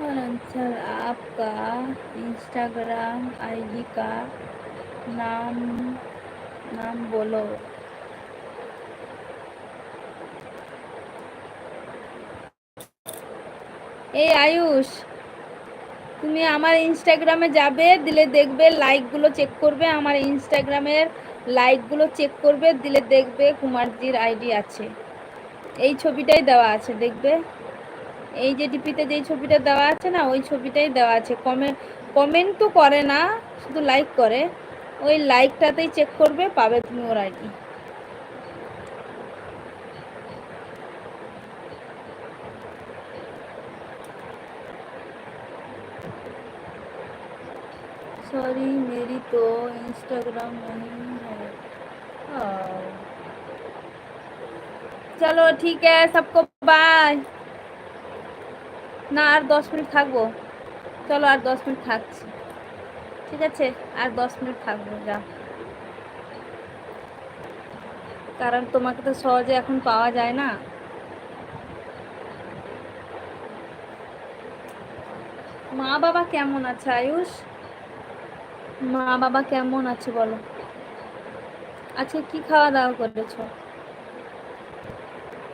और आंसर आपका Instagram ID का नाम नाम बोलो এই আয়ুষ তুমি আমার ইনস্টাগ্রামে যাবে দিলে দেখবে লাইকগুলো চেক করবে আমার ইনস্টাগ্রামের লাইকগুলো চেক করবে দিলে দেখবে কুমারজির আইডি আছে এই ছবিটাই দেওয়া আছে দেখবে এই যে ডিপিতে যেই ছবিটা দেওয়া আছে না ওই ছবিটাই দেওয়া আছে কমেন্ট কমেন্ট তো করে না শুধু লাইক করে ওই লাইকটাতেই চেক করবে পাবে তুমি ওর আইডি सॉरी मेरी तो इंस्टाग्राम नहीं है চলো, ঠিক আছে, সবকো বাই না, আর দশ মিনিট থাকব। চলো, আর দশ মিনিট থাকছি। ঠিক আছে, আর দশ মিনিট থাকব, যা। কারণ তোমাকে তো সহজে এখন পাওয়া যায় না। মা বাবা কেমন আছে, আয়ুষ? মা বাবা কেমন আছে, বলো। আচ্ছা কি খাওয়া দাওয়া করেছ?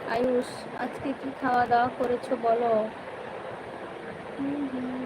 আয়ুষ আজকে কি খাওয়া দাওয়া করেছ বলো? হুম হুম।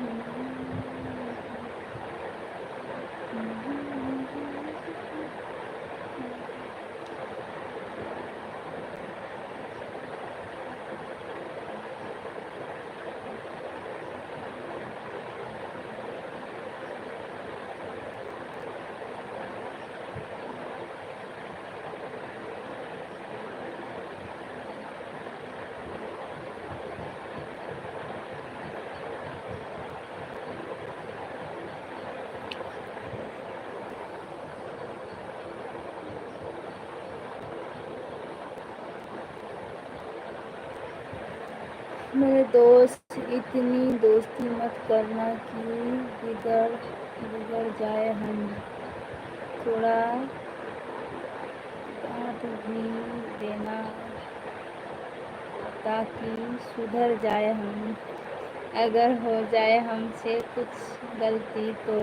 मेरे दोस्त, इतनी दोस्ती मत करना कि बिगड़ बिगड़ जाए हम। थोड़ा डांट भी देना ताकि सुधर जाए हम। अगर हो जाए हमसे कुछ गलती तो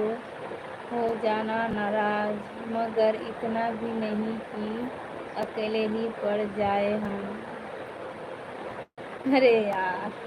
हो जाना नाराज़, मगर इतना भी नहीं कि अकेले ही पड़ जाए हम। अरे यार।